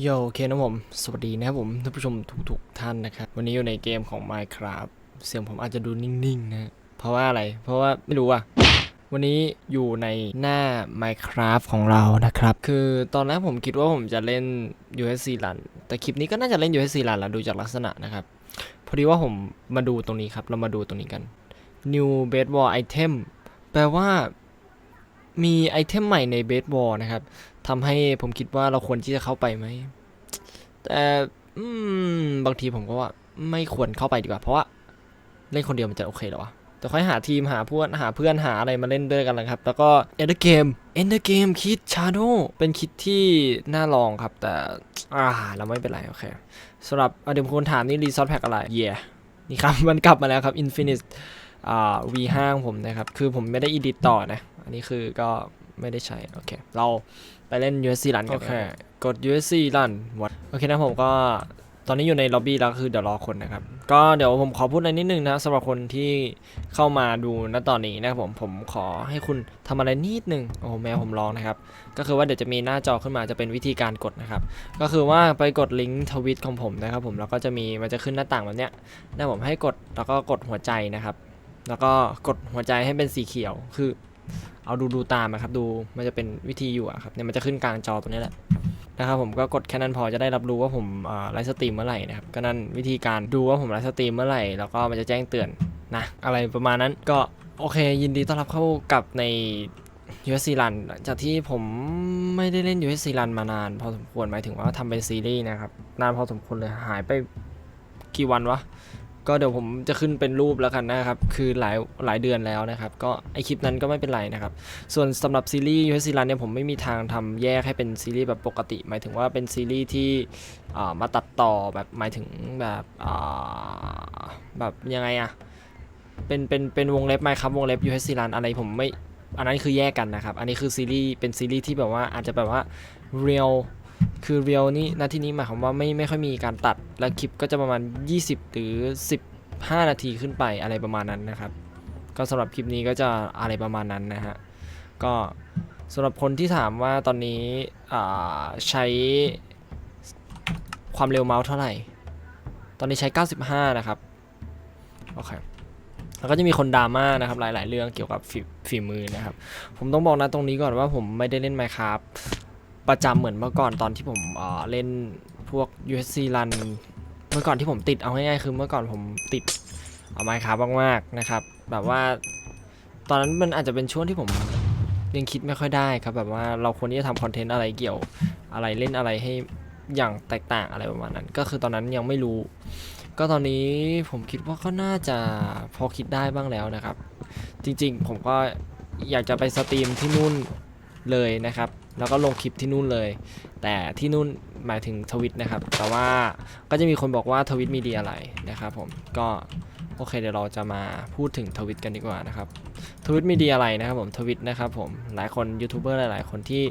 โยโอเคนะผม สวัสดีนะครับผมท่านผู้ชมทุกๆท่านนะครับ วันนี้อยู่ในเกมของ Minecraft เสียงผมอาจจะดูนิ่งๆนะ เพราะว่าอะไร เพราะว่าไม่รู้อะ วันนี้อยู่ในหน้า Minecraft ของเรานะครับ คือตอนแรกผมคิดว่าผมจะเล่น USC Run แต่คลิปนี้ก็น่าจะเล่น USC Run แล้วดูจากลักษณะนะครับ พอดีว่าผมมาดูตรงนี้ครับ เรามาดูตรงนี้กัน New Baseball Item แปลว่ามีไอเทมใหม่ในเบสบอลนะครับ ทำให้ผมคิดว่าเราควรที่จะเข้าไปไหม แต่อืมบางทีผมก็ว่าไม่ควรเข้าไปดีกว่า เพราะว่าเล่นคนเดียวมันจะโอเคหรอวะแต่ค่อยหาทีมหาเพื่อนหาเพื่อนหาอะไรมาเล่นด้วยกันนะครับ แล้วก็ Ender Game Ender Game คิด Shadow เป็นคิดที่น่าลองครับ แต่อ่าเราไม่เป็นไรโอเคสำหรับเดี๋ยวควรถามนี่รีซอสแพ็กอะไรเย่นี่ครับ มันกลับมาแล้วครับ Infinite อ่า V5 ของผมนะครับ คือผมไม่ได้อีดิตต่อนะ อันนี้คือก็ ไม่ได้ใช้ โอเค เราไปเล่น USC Run กันโอเคกด USC Run วัดโอเคนะผมก็ตอนนี้อยู่ในล็อบบี้แล้วคือเดี๋ยวรอคนนะครับ ก็เดี๋ยวผมขอพูดอะไรนิดนึงนะสำหรับคนที่เข้ามาดูณตอนนี้นะครับผมผมขอให้คุณทำอะไรนิดนึงโอ้โหแมวผมร้องนะครับ ก็คือว่าเดี๋ยวจะมีหน้าจอขึ้นมาจะเป็นวิธีการกดนะครับ ก็คือว่าไปกดลิงก์ทวิตของผมนะครับผมแล้วก็จะมีมันจะขึ้นหน้าต่างแบบเนี้ยนะผมให้กดแล้วก็กดหัวใจนะครับ แล้วก็กดหัวใจให้เป็นสีเขียวคือ เอาดูดูตามนะครับดูมันจะเป็นวิธีอยู่อะครับเนี่ยมันจะขึ้นกลางจอตรงนี้แหละนะครับผมก็กดแค่นั้นพอจะได้รับรู้ว่าผมไลฟ์สตรีมเมื่อไหร่นะครับก็นั่นวิธีการดูว่าผมไลฟ์สตรีมเมื่อไหร่แล้วก็มันจะแจ้งเตือนนะอะไรประมาณนั้นก็โอเค ยินดีต้อนรับเข้ากับใน USC Run หลังจากที่ผมไม่ได้เล่น USC Run มานาน พอสมควรหมายถึงว่าทำเป็นซีรีส์นะครับ นานพอสมควรเลยหายไปกี่วันวะ ก็เดี๋ยวผมจะขึ้นเป็นรูปแล้วกันนะครับ คือหลายหลายเดือนแล้วนะครับ ก็ไอคลิปนั้นก็ไม่เป็นไรนะครับ ส่วนสำหรับซีรีส์ USC Run เนี่ยผมไม่มีทางทำแยกให้เป็นซีรีส์แบบปกติ หมายถึงว่าเป็นซีรีส์ที่มาตัดต่อแบบหมายถึงแบบแบบยังไงอะเป็นเป็นเป็นวงเล็บไหมครับวงเล็บ USC Run อะไรผมไม่อันนั้นคือแยกกันนะครับ อันนี้คือซีรีส์เป็นซีรีส์ที่แบบว่าอาจจะแบบว่า real คือ real นี่นาทีนี้หมายความว่าไม่ไม่ค่อยมีการตัดและคลิปก็จะประมาณ 20 หรือ 15 นาทีขึ้นไปอะไรประมาณนั้นนะครับ ก็สำหรับคลิปนี้ก็จะอะไรประมาณนั้นนะฮะก็สำหรับคนที่ถามว่าตอนนี้ใช้ความเร็วเมาส์เท่าไหร่ ตอนนี้ใช้ 95 นะครับ โอเค แล้วก็จะมีคนดราม่านะครับหลาย ๆ เรื่องเกี่ยวกับฝีฝีมือนะครับ ผมต้องบอกนะตรงนี้ก่อนว่าผมไม่ได้เล่น Minecraft ประจำเหมือนเมื่อก่อนตอนที่ผมเล่นพวก USC Run เมื่อก่อนที่ผมติดเอาง่ายๆคือเมื่อก่อนผมติดเอาไมค์ครับมากๆนะครับ แบบว่าตอนนั้นมันอาจจะเป็นช่วงที่ผมยังคิดไม่ค่อยได้ครับแบบว่าเราควรที่จะทำคอนเทนต์อะไรเกี่ยวอะไรเล่นอะไรให้อย่างแตกต่างอะไรประมาณนั้น ก็คือตอนนั้นยังไม่รู้ ก็ตอนนี้ผมคิดว่าก็น่าจะพอคิดได้บ้างแล้วนะครับ จริงๆผมก็อยากจะไปสตรีมที่นู่นเลยนะครับ แล้วก็ลงคลิปที่นู่นเลย แต่ที่นู่นหมายถึงทวิตนะครับ แต่ว่าก็จะมีคนบอกว่าทวิตมีดีอะไรนะครับผมก็โอเคเดี๋ยวเราจะมาพูดถึงทวิตกันดีกว่านะครับทวิตมีดีอะไรนะครับผมทวิตนะครับผมหลายคนยูทูบเบอร์หลายๆ คนที่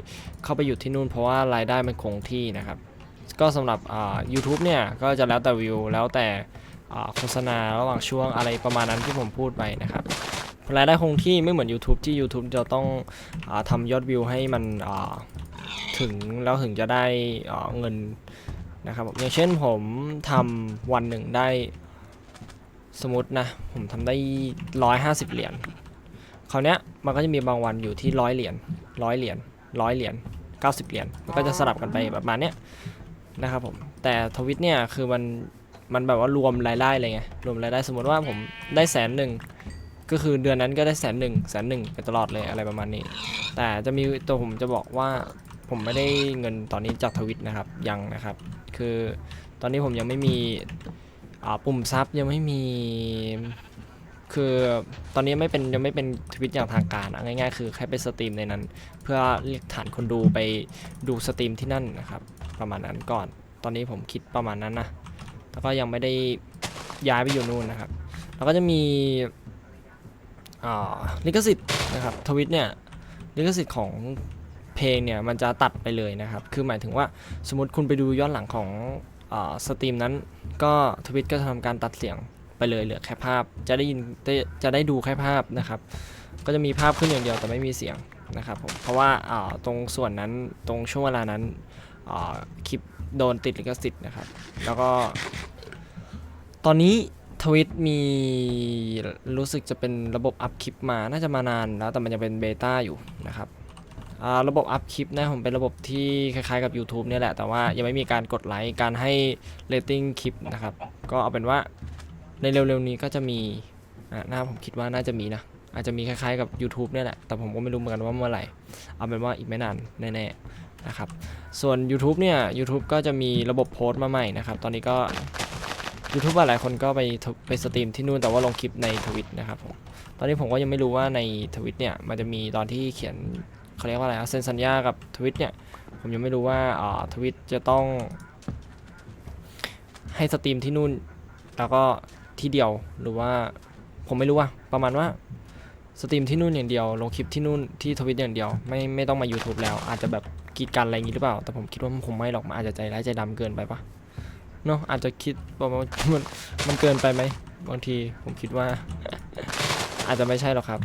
เข้าไปอยู่ที่นู่น เพราะว่ารายได้มันคงที่นะครับ ก็สำหรับอ่า YouTube เนี่ยก็จะแล้วแต่วิวแล้วแต่อ่าโฆษณาระหว่างช่วงอะไรประมาณนั้นที่ผมพูดไปนะครับ รายได้คงที่ไม่เหมือน YouTube ที่ YouTube จะต้องอทำยอดวิวให้มันถึงแล้วถึงจะได้เงินนะครับอย่างเช่นผมทำวันหนึ่งได้สมมตินะ ผมทำได้ 150 เหรียญคราวเนี้ยมันก็จะมีบางวันอยู่ที่ร้อยเหรียญร้อยเหรียญร้อยเหรียญ90 เหรียญมันก็จะสลับกันไปแบบมาเนี้ยนะครับผมแต่ทวิตเนี่ยคือมันมันแบบว่ารวมรายได้เลยไงรวมรายได้สมมติว่าผมได้แสนหนึ่ง ก็คือเดือนนั้นก็ได้แสนหนึ่งแสนหนึ่งไปตลอดเลยอะไรประมาณนี้ แต่จะมีตัวผมจะบอกว่าผมไม่ได้เงินตอนนี้จากทวิตนะครับยังนะครับ คือตอนนี้ผมยังไม่มีปุ่มซับยังไม่มี คือตอนนี้ไม่เป็นยังไม่เป็นทวิตอย่างทางการง่ายๆ คือแค่ไปสตรีมในนั้น เพื่อเรียกฐานคนดูไปดูสตรีมที่นั่นนะครับประมาณนั้นก่อน ตอนนี้ผมคิดประมาณนั้นนะแล้วก็ยังไม่ได้ย้ายไปอยู่นู่นนะครับ แล้วก็จะมี ลิขสิทธิ์นะครับทวิตเนี่ยลิขสิทธิ์ของเพลงเนี่ยมันจะตัดไปเลยนะครับ คือหมายถึงว่าสมมติคุณไปดูย้อนหลังของอสตรีมนั้นก็ทวิตก็จะทำการตัดเสียงไปเลยเหลือแค่ภาพจะได้ยินจะได้ดูแค่ภาพนะครับ ก็จะมีภาพขึ้นอย่างเดียวแต่ไม่มีเสียงนะครับผมเพราะว่าาตรงส่วนนั้นตรงช่วงเวลานั้นคลิปโดนติดลิขสิทธิ์นะครับ แล้วก็ ตอนนี้ ทวิตมีรู้สึกจะเป็นระบบอัพคลิปมาน่าจะมานานแล้วแต่มันยังเป็นเบต้าอยู่นะครับระบบอัพคลิปนะผมเป็นระบบที่คล้ายๆกับ YouTube เนี่ยแหละ แต่ว่ายังไม่มีการกดไลค์การให้เรตติ้งคลิปนะครับ ก็เอาเป็นว่าในเร็วๆนี้ก็จะมีะหน้าผมคิดว่าน่าจะมีนะ อาจจะมีคล้ายๆกับ YouTube เนี่ยแหละ แต่ผมก็ไม่รู้เหมือนกันว่าเมื่อไหร่ เอาเป็นว่าอีกไม่นานแน่ๆนะครับ ส่วน YouTube เนี่ย YouTube ก็จะมีระบบโพสต์มาใหม่นะครับ ตอนนี้ก็ YouTube หลายคนก็ไปไปสตรีมที่นู่นแต่ว่าลงคลิปในทวิตนะครับผมตอนนี้ผมก็ยังไม่รู้ว่าในทวิตเนี่ยมันจะมีตอนที่เขียนเขาเรียกว่าอะไรเซ็นสัญญากับทวิตเนี่ยผมยังไม่รู้ว่าอ่าทวิตจะต้อง ให้สตรีมที่นู่น แล้วก็ที่เดียวหรือว่าผมไม่รู้ว่าประมาณว่าสตรีมที่นู่นอย่างเดียวลงคลิปที่นู่นที่ทวิตอย่างเดียวไม่ไม่ต้องมา YouTube แล้ว อาจจะแบบกีดกันอะไรอย่างนี้หรือเปล่า แต่ผมคิดว่ามันคงไม่หรอกมันอาจจะใจร้ายใจดำเกินไปปะ เนาะอาจจะคิดว่ามันมันมันเกินไปไหมบางทีผมคิดว่า อาจจะไม่ใช่หรอกครับ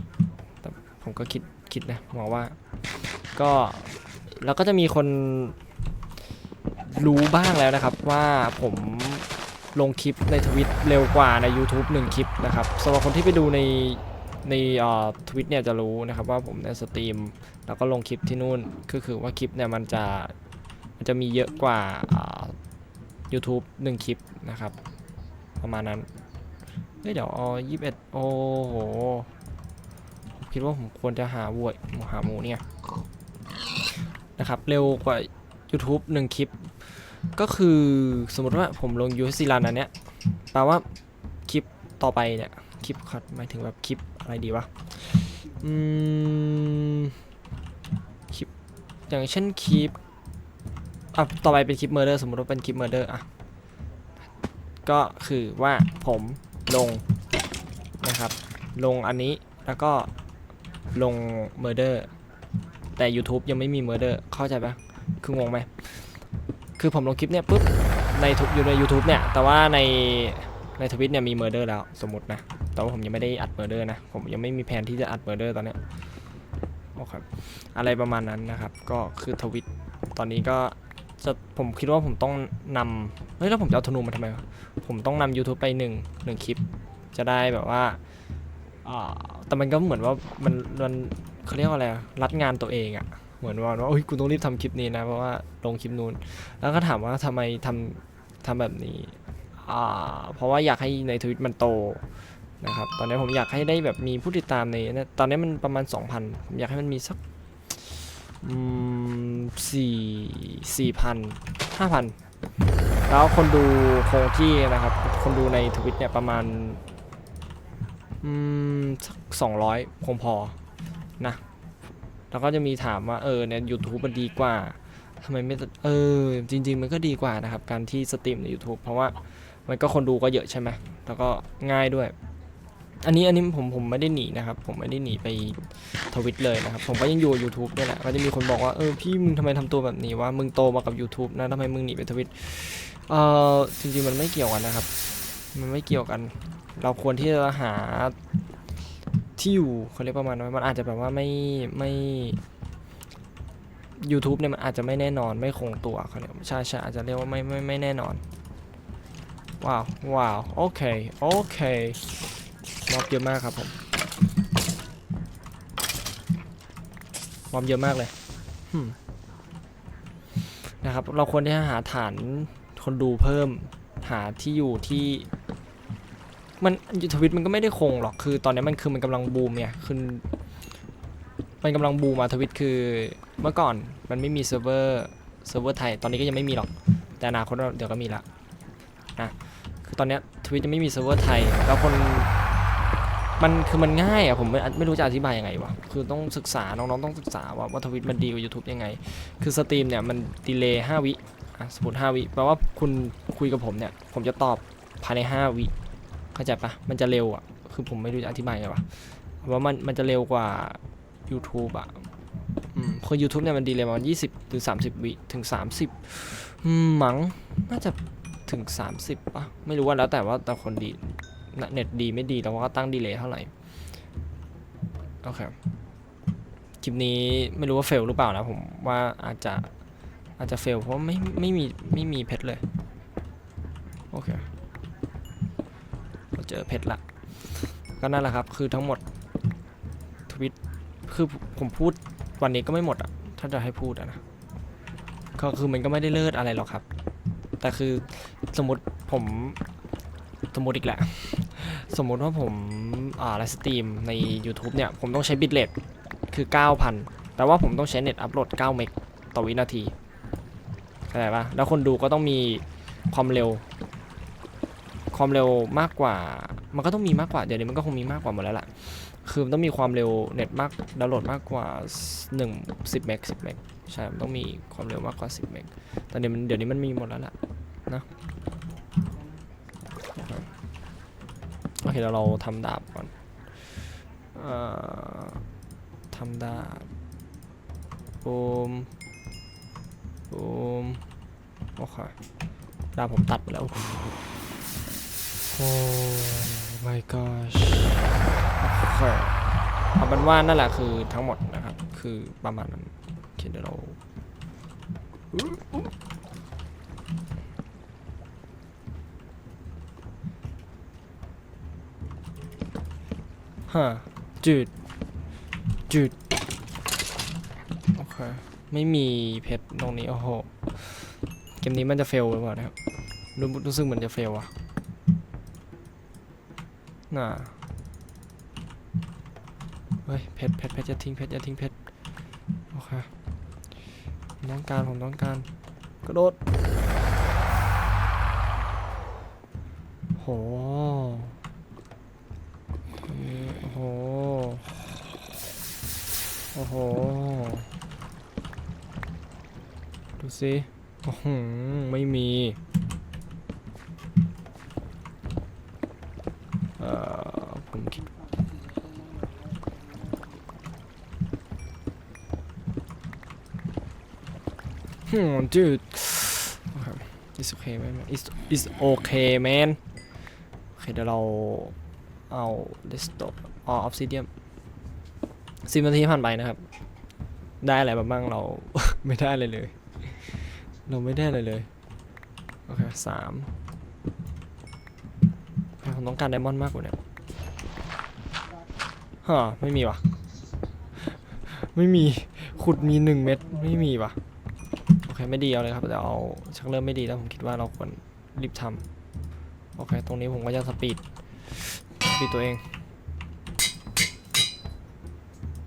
แต่ผมก็คิดคิดนะมองว่า ก็แล้วก็จะมีคนรู้บ้างแล้วนะครับว่าผมลงคลิปในทวิตเร็วกว่าใน YouTube 1 คลิปนะครับสำหรับคนที่ไปดูในในทวิตเนี่ยจะรู้นะครับว่าผมในสตรีมแล้วก็ลงคลิปที่นู่นก็คือว่าคลิปเนี่ยมันจะมันจะมีเยอะกว่าอ่า YouTube 1 คลิปนะครับ ประมาณนั้นเฮ้ยเดี๋ยวเอายี่สิบเอ็ดโอ้โหผมคิดว่าผมควรจะหาวัวหาหมูเนี่ยนะครับ เร็วกว่า YouTube 1 คลิป ก็คือสมมติว่าผมลง USC รันอันเนี้ยแปลว่าคลิปต่อไปเนี่ย คลิปหมายถึงแบบคลิปอะไรดีวะอืมคลิปอย่างเช่นคลิป อะต่อไปเป็นคลิป Murder สมมติว่าเป็นคลิป Murder อะก็คือว่าผมลงนะครับ ลงอันนี้แล้วก็ลง Murder แต่ YouTube ยังไม่มี Murder เข้าใจปะคืองงไหมคือผมลงคลิปเนี่ยปุ๊บในทุกอยู่ใน YouTube เนี่ย แต่ว่าในในทวิตเนี่ยมีเมอร์เดอร์แล้วสมมตินะ แต่ว่าผมยังไม่ได้อัดเมอร์เดอร์นะ ผมยังไม่มีแผนที่จะอัดเมอร์เดอร์ตอนเนี้ยโอเคอะไรประมาณนั้นนะครับ ก็คือทวิตตอนนี้ก็ จะผมคิดว่าผมต้องนำเฮ้ยแล้วผมจะเอาธนูมาทำไมวะผมต้องนำ YouTube ไปหนึ่งหนึ่งคลิป จะได้แบบว่าแต่มันก็เหมือนว่ามันมันเขาเรียกว่าอะไรรัดงานตัวเองอะเหมือนว่าว่าโอ้ยกูต้องรีบทำคลิปนี้นะเพราะว่าลงคลิปนู้น แล้วก็ถามว่าทำไมทำทำแบบนี้อ่าเพราะว่าอยากให้ในทวิตมันโตนะครับ ตอนนี้ผมอยากให้ได้แบบมีผู้ติดตามใน ตอนนี้มันประมาณ 2,000ผมอยากให้มันมีสัก อืมสี่สี่พันห้าพันแล้วคนดูคงที่นะครับ คนดูในทวิตเนี่ยประมาณอืมสักสองร้อยคงพอนะ แล้วก็จะมีถามว่า เออเนี่ยยูทูบมันดีกว่าทำไมไม่เออ จริง ๆ มันก็ดีกว่านะครับ การที่สตรีมใน YouTube เพราะว่ามันก็คนดูก็เยอะใช่ไหมแล้วก็ง่ายด้วย อันนี้อันนี้ผมผมไม่ได้หนีนะครับ ผมไม่ได้หนีไปทวิตเลยนะครับ ผมก็ยังอยู่ YouTube นี่แหละก็จะมีคนบอกว่าเออพี่มึงทำไมทำตัวแบบนี้วะมึงโตมากับ YouTube นะทำไมมึงหนีไปทวิตเออจริงๆมันไม่เกี่ยวกันนะครับ มันไม่เกี่ยวกัน เราควรที่จะหาที่อยู่เขาเรียกประมาณว่ามันอาจจะแบบว่าไม่ไม่ YouTube เนี่ยมันอาจจะไม่แน่นอนไม่คงตัวเขาเรียกใช่ใช่อาจจะเรียกว่าไม่ไม่ไม่แน่นอนว้าวว้าวโอเคโอเค มอบเยอะมากครับผมมอบเยอะมากเลยนะครับ เราควรที่จะหาฐานคนดูเพิ่ม หาที่อยู่ที่ มันทวิตมันก็ไม่ได้คงหรอกคือ ตอนนี้มันคือมันกำลังบูมเนี่ยคือมันกำลังบูมมาทวิตคือเมื่อก่อนมันไม่มีเซิร์ฟเวอร์เซิร์ฟเวอร์ไทย ตอนนี้ก็ยังไม่มีหรอก แต่อนาคตเดี๋ยวก็มีละนะคือตอนนี้ทวิตยังไม่มีเซิร์ฟเวอร์ไทย แล้วคน มันคือมันง่ายอะผมไม่ไม่รู้จะอธิบายยังไงวะคือต้องศึกษาน้องๆต้องศึกษาว่าว่าทวิตมันดีกว่า YouTube ยังไง คือสตรีมเนี่ยมันดีเลย์ห้าวิอะสมมติห้าวิแปลว่าคุณคุยกับผมเนี่ย ผมจะตอบภายในห้าวิเข้าใจปะมันจะเร็วอะคือผมไม่รู้จะอธิบายไงวะว่ามันมันจะเร็วกว่า YouTube อะอืมคือ YouTube เนี่ยมันดีเลยประมาณ20ถึง30วิถึง30อืมมั้งน่าจะถึง30ปะไม่รู้ว่าแล้วแต่ว่าแต่คนดี เน็ตดีไม่ดีแล้วก็ตั้งดีเลย์เท่าไหร่ โอเค คลิปนี้ไม่รู้ว่าเฟลหรือเปล่านะผมว่าอาจจะอาจจะเฟลเพราะไม่ไม่มีไม่มีเพชรเลย โอเคเราเจอเพชรละก็นั่นแหละครับ คือทั้งหมดทวิตคือผมพูดวันนี้ก็ไม่หมดอะ ถ้าจะให้พูดอะนะก็คือมันก็ไม่ได้เลิศอะไรหรอกครับ แต่คือสมมติผม สมมติอีกแหละ สมมุติว่าผมอ่าไลฟ์สตรีมใน YouTube เนี่ย ผมต้องใช้บิตเรทคือ 9,000 แต่ว่าผมต้องใช้เน็ตอัพโหลด 9 เมกต่อวินาทีเข้าใจปะแล้วคนดูก็ต้องมีความเร็ว ความเร็วมากกว่า มันก็ต้องมีมากกว่า เดี๋ยวนี้มันก็คงมีมากกว่าหมดแล้วล่ะ คือมันต้องมีความเร็วเน็ตมากดาวน์โหลดมากกว่า 1 10เมก10เมกใช่ มันต้องมีความเร็วมากกว่า 10เมกตอนนี้มันเดี๋ยวนี้มันมีหมดแล้วล่ะนะโอ เคเดี๋ยวเราทำดาบก่อนเอ่อทำดาบบูมบูมโอเคดาบผมตัดไปแล้ว โอ้ my gosh โอเคเอาเป็นว่านั่นแหละคือทั้งหมดนะครับ คือประมาณนั้นโอเคเดี๋ยวเรา ฮะจืดจืดโอเคไม่มีเพชรตรงนี้ โอ้โห เกมนี้มันจะเฟลหรือเปล่านะครับรู้รู้สึกเหมือนจะเฟลอะน่ะเฮ้ยเพชรเพชรเพชรจะทิ้งเพชรจะทิ้งเพชรโอเคต้องการผมต้องการกระโดดโหอันนี้โอ้โห โอ้โห ดูสิโอ้โหไม่มีเอ่อผมคิดฮึม dude it's okay man it's it's okay man โอเคเดี๋ยวเราเอา desktop อ๋อ obsidian สิบนาทีผ่านไปนะครับ ได้อะไรมาบ้างเรา ไม่ได้เลยเลย เราไม่ได้เลยเลย โอเคสามผมต้องการไดมอนด์มากกว่านี้ฮะไม่มีวะไม่มี ขุดมีหนึ่งเม็ด ไม่มีวะโอเค ไม่ดีเอาเลยครับเดี๋ยวเอาชักเริ่มไม่ดีแล้วผมคิดว่าเราควรรีบทำโอเค ตรงนี้ผมก็จะสปีดสปีดตัวเอง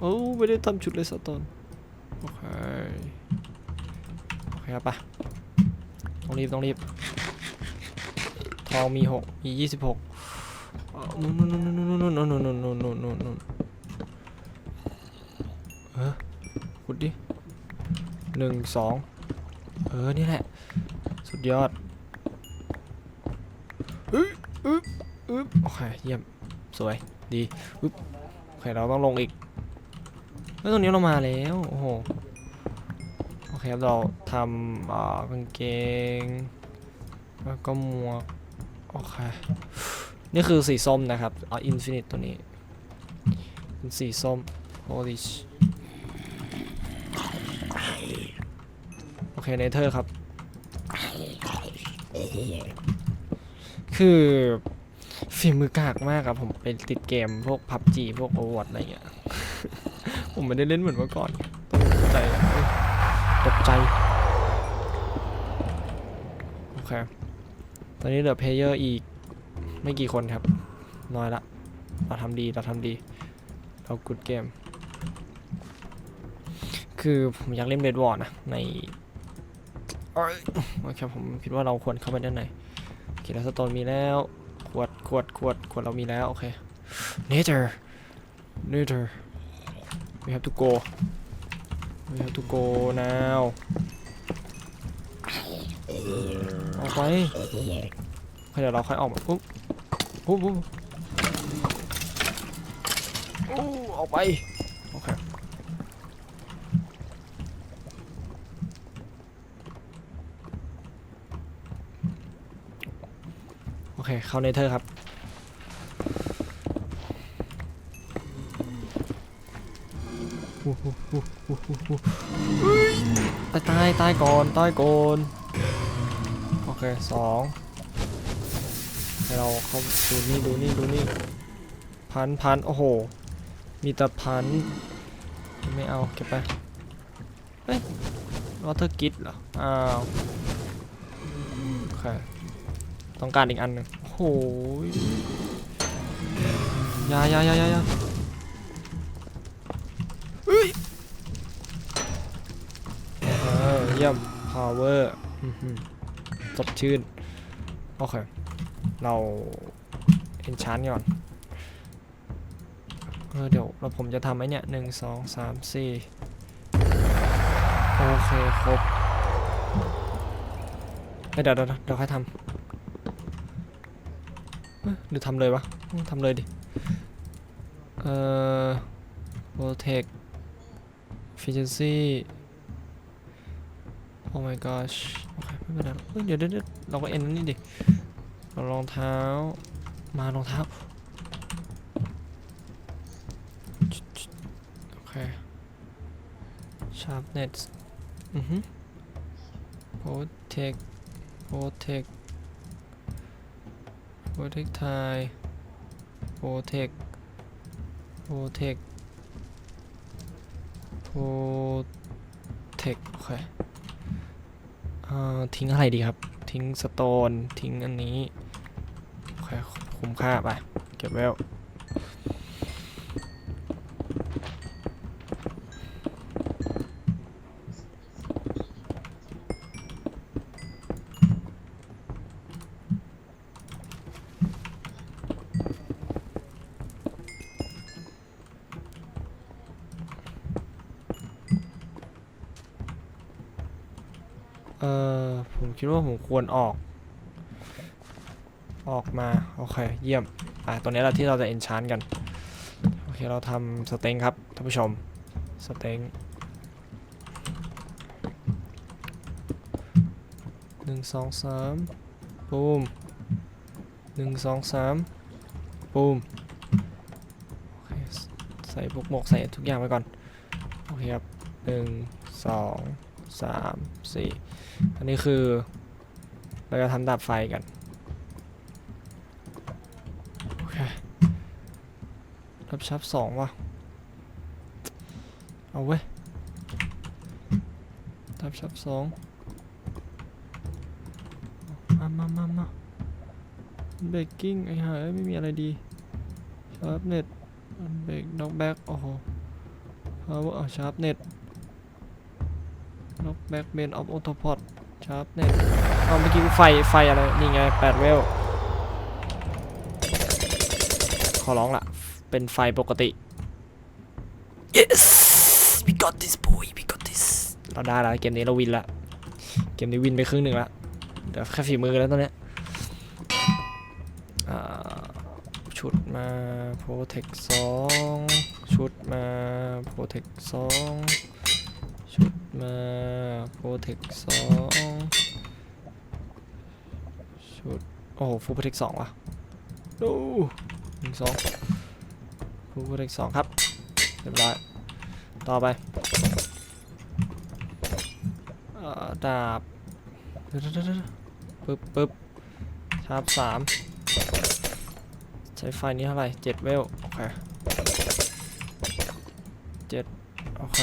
โอ้ไม่ได้ทำชุดเลยสักตอนโอเคโอเคครับปะต้องรีบต้องรีบทองมีหกมียี่สิบหกนู่นนู่นนู่นนู่นนู่นนู่นนู่นนู่นนู่นนู่นนู่นเออขุดดิหนึ่งสองเออ นี่แหละ สุดยอดอึ๊บอึ๊บอึ๊บโอเค เยี่ยม สวย ดีอึ๊บโอเค เราต้องลงอีก เฮ้ยตรงนี้เรามาแล้ว โอ้โห โอเคครับเราทำอ่ากางเกง แล้วก็หมวก โอเค นี่คือสีส้มนะครับ เอาอินฟินิตตัวนี้ เป็นสีส้ม holy sh โอเคเนเธอร์ครับ คือฝีมือกากมากครับผมไปติดเกมพวกพับจีพวกโอวอตอะไรเงี้ย ผมไม่ได้เล่นเหมือนเมื่อก่อนตกใจเอ้ยตกใจโอเคตอนนี้เหลือเพลเยอร์อีกไม่กี่คนครับ น้อยละ เราทำดี เราทำดี เรากุดเกม คือผมอยากเล่นเบดวอร์นะ ในเอ้ยโอเคผมคิดว่าเราควรเข้าไปด้านในโอเคแล้วสโตนมีแล้ว ขวด ขวด ขวด ขวดเรามีแล้ว โอเค nature nature we have to go we have to go now ออกไปโอเคเดี๋ยวเราค่อยออกมาปุ๊บปุ๊บปุ๊บโอ้ออกไป โอเค โอเค เข้าเนเธอร์ครับ ตายตายตายก่อนตายก่อนโอเคสองให้เราเข้าดูนี่ดูนี่ดูนี่พันพันโอ้โห มีแต่พัน ไม่เอาเก็บไป เฮ้ยวอเตอร์กิดเหรอ อ้าวโอเคต้องการอีกอันหนึ่งโอ้โหอยาอยาอยาอยายา ยี่ยม power อื้อหือสดชื่น โอเค เรา enchant ก่อนเออเดี๋ยวเราผมจะทำไอ้เนี่ยหนึ่งสองสามสี่โอเค ครบเอ้ยเดี๋ยวเดี๋ยวเดี๋ยวค่อยทำเอ้ยหรือทำเลยวะทำเลยดิ เอ่อ protect efficiency oh my gosh โอเคไม่เป็นไรหรอกเดี๋ยวเดี๋ยวเราก็เอ็นนี่ดิเรารองเท้ามารองเท้าโอเค sharpness อือฮึ protect protect protect tie protect protect protect โอเค ทิ้งอะไรดีครับ ทิ้งสโตน ทิ้งอันนี้โอเคคุ้มค่าไป เก็บไว้แล้ว เออผม คิดว่าผมควรออก ออกมา โอเค เยี่ยม อะตัวนี้แหละที่เราจะ enchant กัน โอเค เราทำสเต็งครับ ท่านผู้ชม สเต็งหนึ่งสองสามปูมหนึ่งสองสามปูมใส่พวกหมวกใส่ทุกอย่างไว้ก่อน โอเคครับหนึ่งสองสามสี่อันนี้คือ เราจะทำดาบไฟกันโอเครับชับสองว่ะ เอาเว้ยรับชับสองมามามามาเบรกกิ้งไอ้ห่ายไม่มีอะไรดีชาร์ปเน็ตเบรกน็อกแบ็กโอ้โหพาวเวอร์ชาร์ปเน็ตน็อกแบ็กเบนออฟออโตพอดชาร์ปเน็ต เอาเมื่อกี้ไฟไฟอะไรนี่ไงแปดเวลขอร้องละเป็นไฟปกติ yes we got this boy we got this เราได้แล้วเกมนี้เราวินละเกมนี้วินไปครึ่งหนึ่งละเดี๋ยวแค่ฝีมือแล้วตอนเนี้ยอ่าชุดมา protect สองชุดมา protect สองชุดมา protect สอง ชุด โอ้โห full protect สองว่ะ ดูหนึ่งสอง full protect สองครับ เรียบร้อย ต่อไปเอ่อดาบเดี๋ยวเดี๋ยวเดี๋ยวเดี๋ยวปึ๊บปึ๊บชาร์ปสามใช้ไฟนี้เท่าไหร่เจ็ดเวล โอเคเจ็ดโอเค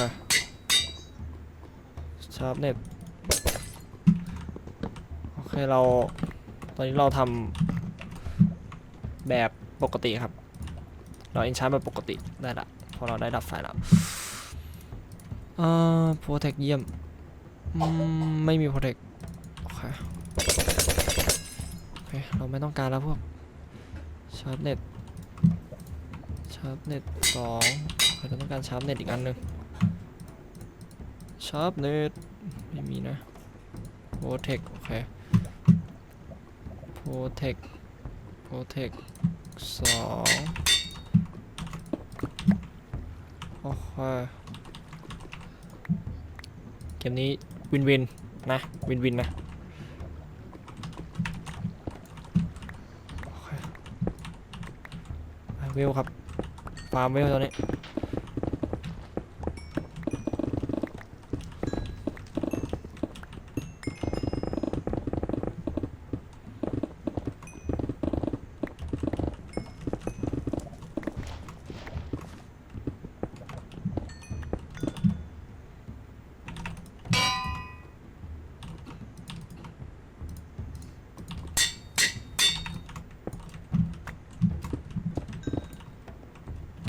ชาร์ปเน็ต โอเค เรา ตอนนี้เราทำแบบปกติครับ เราเอนชาร์แบบปกติได้ละพอเราได้ดับไฟแล้วเอ่อโปรเทคเยี่ยมอืมไม่มีโปรเทคโอเคโอเค เราไม่ต้องการแล้วพวกชาร์ปเน็ตชาร์ปเน็ตสองเราต้องการชาร์ปเน็ตอีกอันหนึ่งชาร์ปเน็ตไม่มีนะโปรเทคโอเค โปรเทคโปรเทคสองโอเคเกมนี้วินวินนะ วินวินนะเวลครับฟาร์มเวลตอนนี้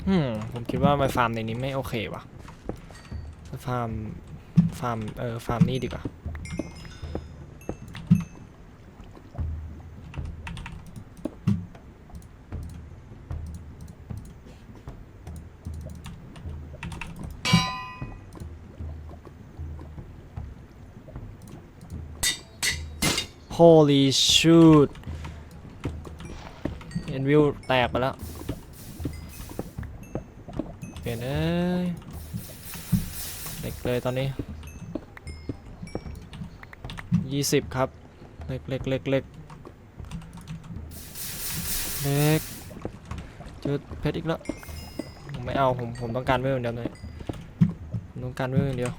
อืมผม คิดว่าไปฟาร์มในนี้ไม่โอเคว่ะฟาร์มฟาร์มเออฟาร์มนี่ดีกว่า Holy shoot เอ็นวิวแตกไปแล้ว นเอ้ยเล็กเลยตอนนี้ยี่สิบครับ เล็กเล็กเล็กเล็กเล็กเจอเพชรอีกแล้วผมไม่เอาผมผมต้องการเวลอย่างเดียวเลยต้องการเวลอย่างเดียว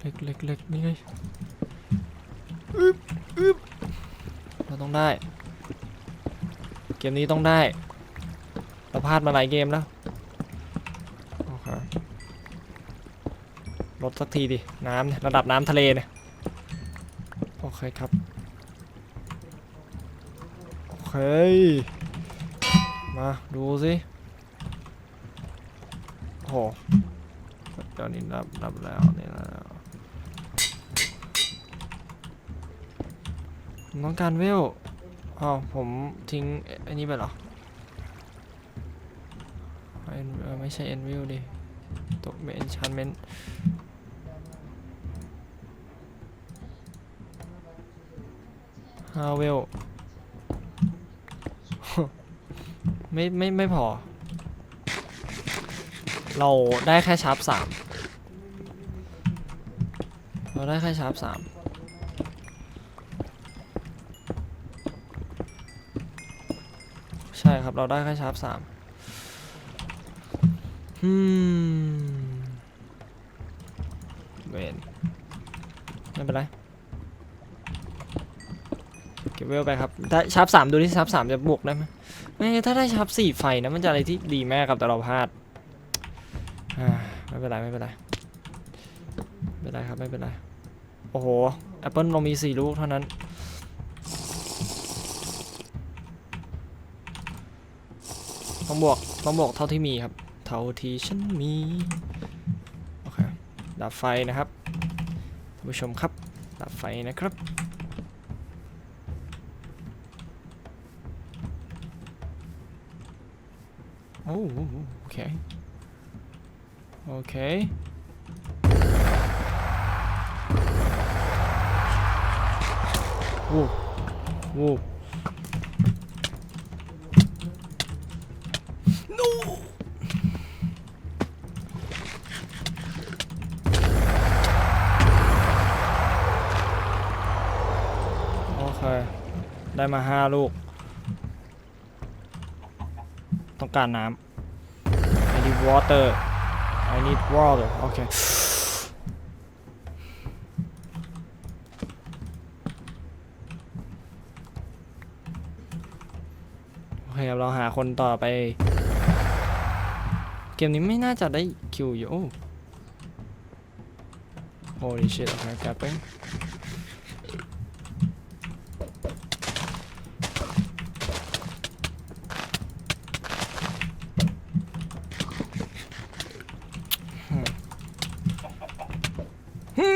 เล็กเล็กเล็กนี่ไงอึ๊บอึ๊บเราต้องได้ เกมนี้ต้องได้ พลาดมาหลายเกมแล้วโอเคลดสักทีดิ น้ำเนี่ยระดับน้ำทะเลเนี่ย โอเคครับ โอเค มาดูสิโอ้โหตอนนี้นับนับแล้วเนี่ยแล้วผมต้องการเวลอ้าวผมทิ้งไอ้นี่ไปเหรอ ไม่ใช่เอ็นวิวดิตกเอ็นชันเมนฮาเวลไม่ไม่ไม่พอ เราได้แค่ชาร์ปสามเราได้แค่ชาร์ปสามใช่ครับเราได้แค่ชาร์ปสามืมเวนไม่เป็นไร เก็บเวลไปครับ ถ้าชาร์ปสามดูที่ชาร์ปสามจะบวกได้ไหมไม่ถ้าได้ชาร์ปสี่ไฟนะมันจะอะไรที่ดีแม่ครับแต่เราพลาดไม่เป็นไรไม่เป็นไรไม่เป็นไรครับไม่เป็นไร โอ้โหแอปเปิลเรามีสี่ลูกเท่านั้นต้องบวกต้องบวกเท่าที่มีครับ เท่าที่ฉันมี โอเค ดับไฟนะครับท่านผู้ชมครับ ดับไฟนะครับโอ้โอเค โอเคโอ้โอ้ ได้มาห้าลูก ต้องการน้ำ I need water I need water โอเคโอเคครับเราหาคนต่อไป เกมนี้ไม่น่าจะได้คิวอยู่โอ้ Holy shit โอเคกลับไป ฮึ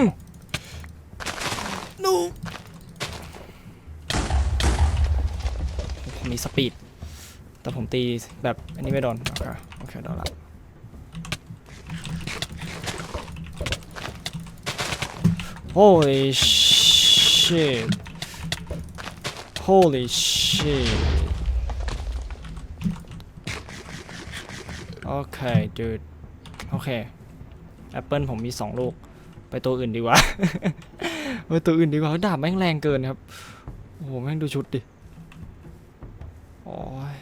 มนูผมมีสปีด แต่ผมตีแบบอันนี้ไม่โดนโอเคโอเคโดนละ Holy shit Holy shit โอเค dude โอเคแอปเปิลผมมีสองลูก ไปตัวอื่นดีกว่า ไปตัวอื่นดีกว่าดาบแม่งแรงเกินครับ โอ้โห แม่งดูชุดดิ โอ้ย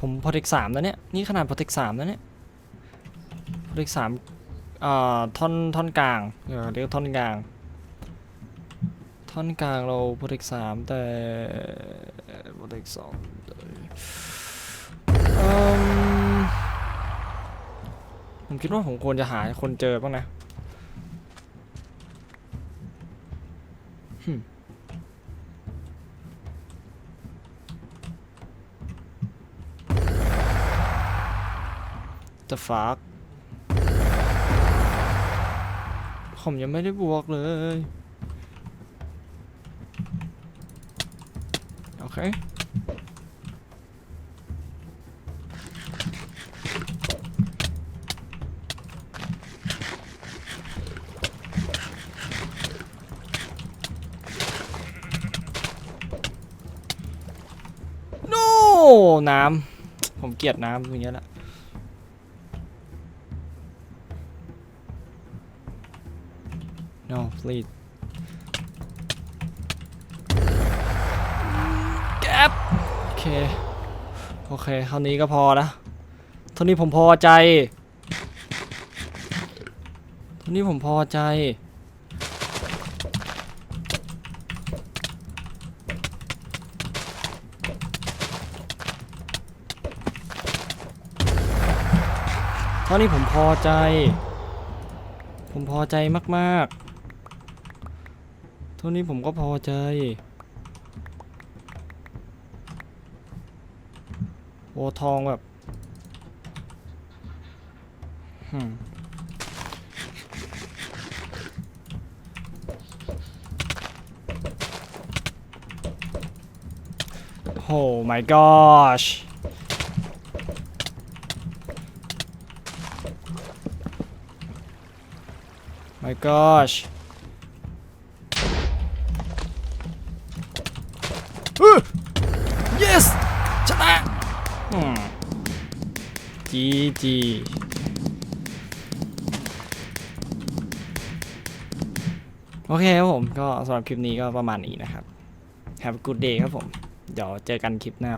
ผมพอเทคสามแล้วเนี่ย นี่ขนาดพอเทคสามแล้วเนี่ยพอเทคสามอ่าท่อนท่อนกลางเรียกท่อนกลาง ท่อนกลางเราโปรเทคสามแต่โปรเทคสองอืมผมคิดว่าผมควรจะหาคนเจอบ้างนะหึ The fuck ผมยังไม่ได้บวกเลย โอเค โนน้ำ ผมเกลียดน้ำอย่างเงี้ยแหละ No, please. แก๊ปโอเค โอเค เท่านี้ก็พอละเท่านี้ผมพอใจเท่านี้ผมพอใจเท่านี้ผมพอใจ ผมพอใจมาก ๆ เท่านี้ผมก็พอใจโอทองแบบหึ่มโอ้ my gosh my gosh จีจีโอเคครับผมก็สำหรับคลิปนี้ก็ประมาณนี้นะครับ Have a good day ครับผม เดี๋ยวเจอกันคลิปหน้า